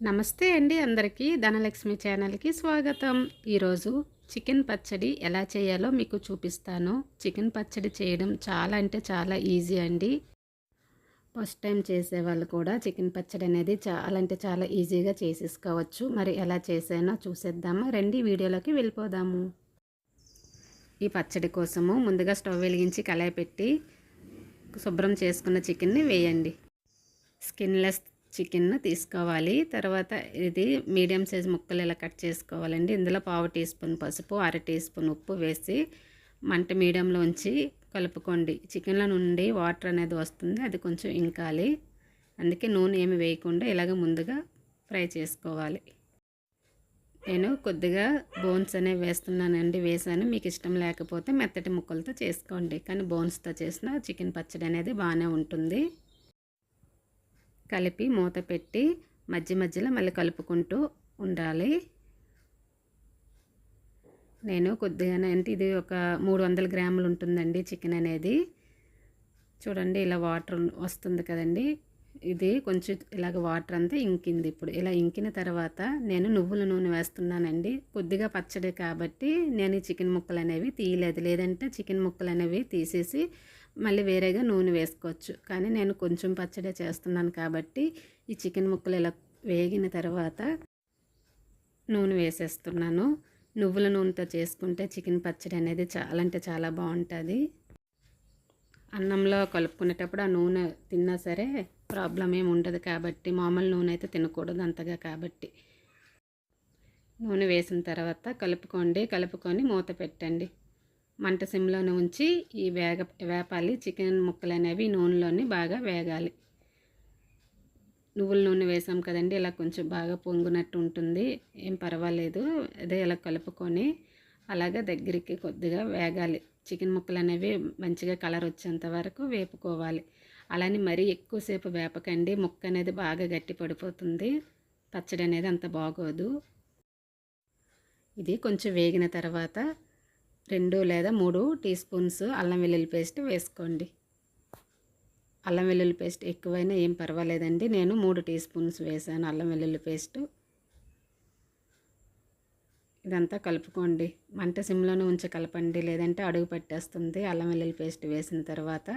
నమస్తే అండి అందరికీ ధనలక్ష్మి ఛానల్కి స్వాగతం. ఈరోజు చికెన్ పచ్చడి ఎలా చేయాలో మీకు చూపిస్తాను. చికెన్ పచ్చడి చేయడం చాలా అంటే చాలా ఈజీ అండి. ఫస్ట్ టైం చేసే వాళ్ళు కూడా చికెన్ పచ్చడి అనేది చాలా అంటే చాలా ఈజీగా చేసేసుకోవచ్చు. మరి ఎలా చేసానో చూసేద్దామా. రండి వీడియోలోకి వెళ్ళిపోదాము. ఈ పచ్చడి కోసము ముందుగా స్టవ్ వెలిగించి కళాయి పెట్టి శుభ్రం చేసుకున్న చికెన్ని వేయండి. స్కిన్లెస్ చికెన్ తీసుకోవాలి. తర్వాత ఇది మీడియం సైజ్ ముక్కలు ఇలా కట్ చేసుకోవాలండి? ఇందులో పావు టీ స్పూన్ పసుపు అర టీ స్పూన్ ఉప్పు వేసి మంట మీడియంలో ఉంచి కలుపుకోండి. చికెన్లో నుండి వాటర్ అనేది వస్తుంది అది కొంచెం ఇంకాలి. అందుకే నూనె ఏమి వేయకుండా ఇలాగ ముందుగా ఫ్రై చేసుకోవాలి. నేను కొద్దిగా బోన్స్ అనేవి వేస్తున్నానండి వేసాను. మీకు ఇష్టం లేకపోతే మెత్తటి ముక్కలతో చేసుకోండి. కానీ బోన్స్తో చేసిన చికెన్ పచ్చడి అనేది బాగానే ఉంటుంది. కలిపి మూత పెట్టి మధ్య మధ్యలో మళ్ళీ కలుపుకుంటూ ఉండాలి. నేను కొద్దిగానే అంటే ఇది ఒక మూడు వందల గ్రాములు ఉంటుందండి చికెన్ అనేది. చూడండి ఇలా వాటర్ వస్తుంది కదండి. ఇది కొంచెం ఇలాగ వాటర్ అంతా ఇంకింది ఇప్పుడు. ఇలా ఇంకిన తర్వాత నేను నువ్వుల నూనె వేస్తున్నానండి. కొద్దిగా పచ్చడి కాబట్టి నేను ఈ చికెన్ ముక్కలు అనేవి తీయలేదు. లేదంటే చికెన్ ముక్కలు అనేవి తీసేసి మళ్ళీ వేరేగా నూనె వేసుకోవచ్చు. కానీ నేను కొంచెం పచ్చడి చేస్తున్నాను కాబట్టి ఈ చికెన్ ముక్కలు ఇలా వేగిన తర్వాత నూనె వేసేస్తున్నాను. నువ్వుల నూనెతో చేసుకుంటే చికెన్ పచ్చడి అనేది చాలా అంటే చాలా బాగుంటుంది. అన్నంలో కలుపుకునేటప్పుడు ఆ నూనె తిన్నా సరే ప్రాబ్లం ఏమి ఉండదు కాబట్టి మామూలు నూనె అయితే తినకూడదు అంతగా కాబట్టి. నూనె వేసిన తర్వాత కలుపుకోండి కలుపుకొని మూత పెట్టండి. మంట సిమ్లోనే ఉంచి ఈ వేగ వేపాలి. చికెన్ ముక్కలు అనేవి నూనెలోని బాగా వేగాలి. నువ్వుల నూనె వేసాం కదండి ఇలా కొంచెం బాగా పొంగునట్టు ఉంటుంది. ఏం పర్వాలేదు. అదే ఇలా కలుపుకొని అలాగే దగ్గరికి కొద్దిగా వేగాలి. చికెన్ ముక్కలు అనేవి మంచిగా కలర్ వచ్చేంత వరకు వేపుకోవాలి. అలానే మరీ ఎక్కువసేపు వేపకండి ముక్క అనేది బాగా గట్టి పడిపోతుంది. పచ్చడి అనేది అంత బాగోదు. ఇది కొంచెం వేగిన తర్వాత రెండు లేదా మూడు టీ స్పూన్స్ అల్లం వెల్లుల్లి పేస్ట్ వేసుకోండి. అల్లం వెల్లుల్లి పేస్ట్ ఎక్కువైనా ఏం పర్వాలేదండి. నేను మూడు టీ స్పూన్స్ వేసాను అల్లం వెల్లుల్లి పేస్ట్. ఇదంతా కలుపుకోండి. మంట సిమ్లోనే ఉంచి కలపండి. లేదంటే అడుగు పట్టేస్తుంది. అల్లం వెల్లుల్లి పేస్ట్ వేసిన తర్వాత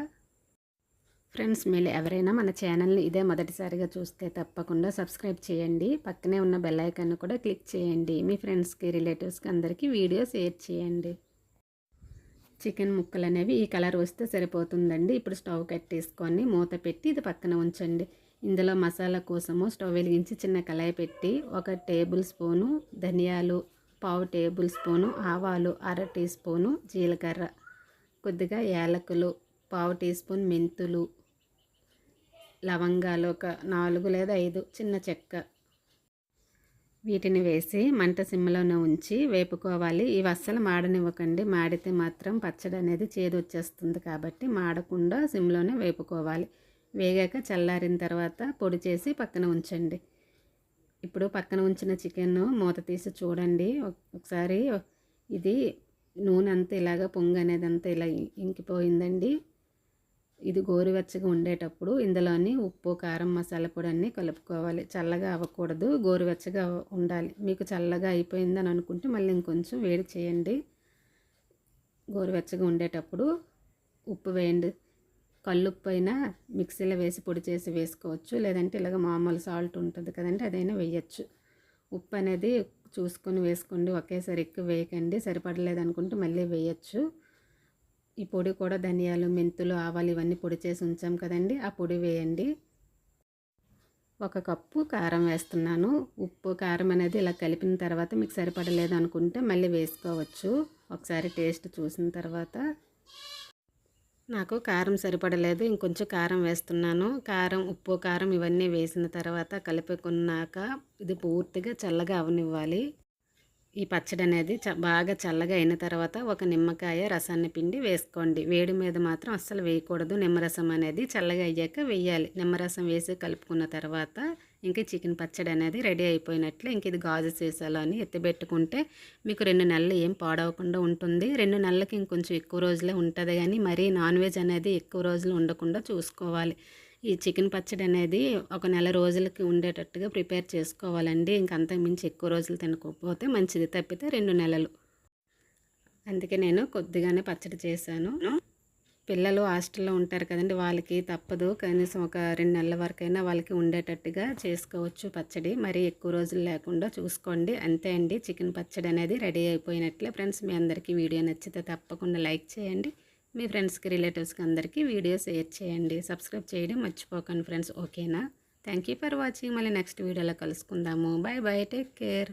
ఫ్రెండ్స్ మీరు ఎవరైనా మన ఛానల్ని ఇదే మొదటిసారిగా చూస్తే తప్పకుండా సబ్స్క్రైబ్ చేయండి. పక్కనే ఉన్న బెల్ ఐకాన్ కూడా క్లిక్ చేయండి. మీ ఫ్రెండ్స్కి రిలేటివ్స్కి అందరికీ వీడియో షేర్ చేయండి. చికెన్ ముక్కలు అనేవి ఈ కలర్ వస్తే సరిపోతుందండి. ఇప్పుడు స్టవ్ కట్టేసుకొని మూత పెట్టి ఇది పక్కన ఉంచండి. ఇందులో మసాలా కోసము స్టవ్ వెలిగించి చిన్న కళాయి పెట్టి ఒక టేబుల్ స్పూను ధనియాలు పావు టేబుల్ స్పూను ఆవాలు అర టీ స్పూను జీలకర్ర కొద్దిగా యాలకులు పావు టీ స్పూన్ మెంతులు లవంగాలు ఒక నాలుగు లేదా ఐదు చిన్న చెక్క. వీటిని వేసి మంట సిమ్లోనే ఉంచి వేపుకోవాలి. ఇవి అస్సలు మాడనివ్వకండి. మాడితే మాత్రం పచ్చడి అనేది చేదు వచ్చేస్తుంది కాబట్టి మాడకుండా సిమ్లోనే వేపుకోవాలి. వేగాక చల్లారిన తర్వాత పొడి చేసి పక్కన ఉంచండి. ఇప్పుడు పక్కన ఉంచిన చికెన్ మూత తీసి చూడండి. ఒకసారి ఇది నూనె అంతా ఇలాగ పొంగు అనేది అంతా ఇలా ఇంకిపోయిందండి. ఇది గోరువెచ్చగా ఉండేటప్పుడు ఇందులోని ఉప్పు కారం మసాలా పొడి అన్నీ కలుపుకోవాలి. చల్లగా అవ్వకూడదు. గోరువెచ్చగా ఉండాలి. మీకు చల్లగా అయిపోయిందని అనుకుంటే మళ్ళీ ఇంకొంచెం వేడి చేయండి. గోరువెచ్చగా ఉండేటప్పుడు ఉప్పు వేయండి. కల్లుప్పు అయినా మిక్సీలో వేసి పొడి చేసి వేసుకోవచ్చు. లేదంటే ఇలాగ మామూలు సాల్ట్ ఉంటుంది కదండి అదైనా వేయచ్చు. ఉప్పు అనేది చూసుకొని వేసుకోండి. ఒకేసారి ఎక్కువ వేయకండి. సరిపడలేదు అనుకుంటే మళ్ళీ వేయచ్చు. ఈ పొడి కూడా ధనియాలు మెంతులు ఆవాలు ఇవన్నీ పొడి చేసి ఉంచాం కదండి. ఆ పొడి వేయండి. ఒక కప్పు కారం వేస్తున్నాను. ఉప్పు కారం అనేది ఇలా కలిపిన తర్వాత మీకు సరిపడలేదు అనుకుంటే మళ్ళీ వేసుకోవచ్చు. ఒకసారి టేస్ట్ చూసిన తర్వాత. నాకు కారం సరిపడలేదు. ఇంకొంచెం కారం వేస్తున్నాను. కారం ఉప్పు కారం ఇవన్నీ వేసిన తర్వాత కలిపికున్నాక ఇది పూర్తిగా చల్లగా అవనివ్వాలి. ఈ పచ్చడి అనేది చ బాగా చల్లగా అయిన తర్వాత ఒక నిమ్మకాయ రసాన్ని పిండి వేసుకోండి. వేడి మీద మాత్రం అస్సలు వేయకూడదు. నిమ్మరసం అనేది చల్లగా అయ్యాక వేయాలి. నిమ్మరసం వేసి కలుపుకున్న తర్వాత ఇంకా చికెన్ పచ్చడి అనేది రెడీ అయిపోయినట్లు ఇంక ఇది గాజు సీసాలో అని ఎత్తిపెట్టుకుంటే మీకు రెండు నెలలు ఏం పాడవకుండా ఉంటుంది. రెండు నెలలకి ఇంకొంచెం ఎక్కువ రోజులే ఉంటుంది కానీ మరీ నాన్ వెజ్ అనేది ఎక్కువ రోజులు ఉండకుండా చూసుకోవాలి. ఈ చికెన్ పచ్చడి అనేది ఒక నెల రోజులకి ఉండేటట్టుగా ప్రిపేర్ చేసుకోవాలండి. ఇంకంతకు మించి ఎక్కువ రోజులు తినకపోతే మంచిది. తప్పితే రెండు నెలలు. అందుకే నేను కొద్దిగానే పచ్చడి చేశాను. పిల్లలు హాస్టల్లో ఉంటారు కదండి వాళ్ళకి తప్పదు. కనీసం ఒక రెండు నెలల వరకైనా వాళ్ళకి ఉండేటట్టుగా చేసుకోవచ్చు పచ్చడి. మరి ఎక్కువ రోజులు లేకుండా చూసుకోండి. అంతే అండి. చికెన్ పచ్చడి అనేది రెడీ అయిపోయినట్లే. ఫ్రెండ్స్ మీ అందరికీ వీడియో నచ్చితే తప్పకుండా లైక్ చేయండి. మీ ఫ్రెండ్స్కి రిలేటివ్స్కి అందరికీ వీడియో షేర్ చేయండి. సబ్స్క్రైబ్ చేయడం మర్చిపోకండి ఫ్రెండ్స్. ఓకేనా? Thank you for watching. మళ్ళీ నెక్స్ట్ వీడియోలో కలుసుకుందాము. Bye bye. Take care.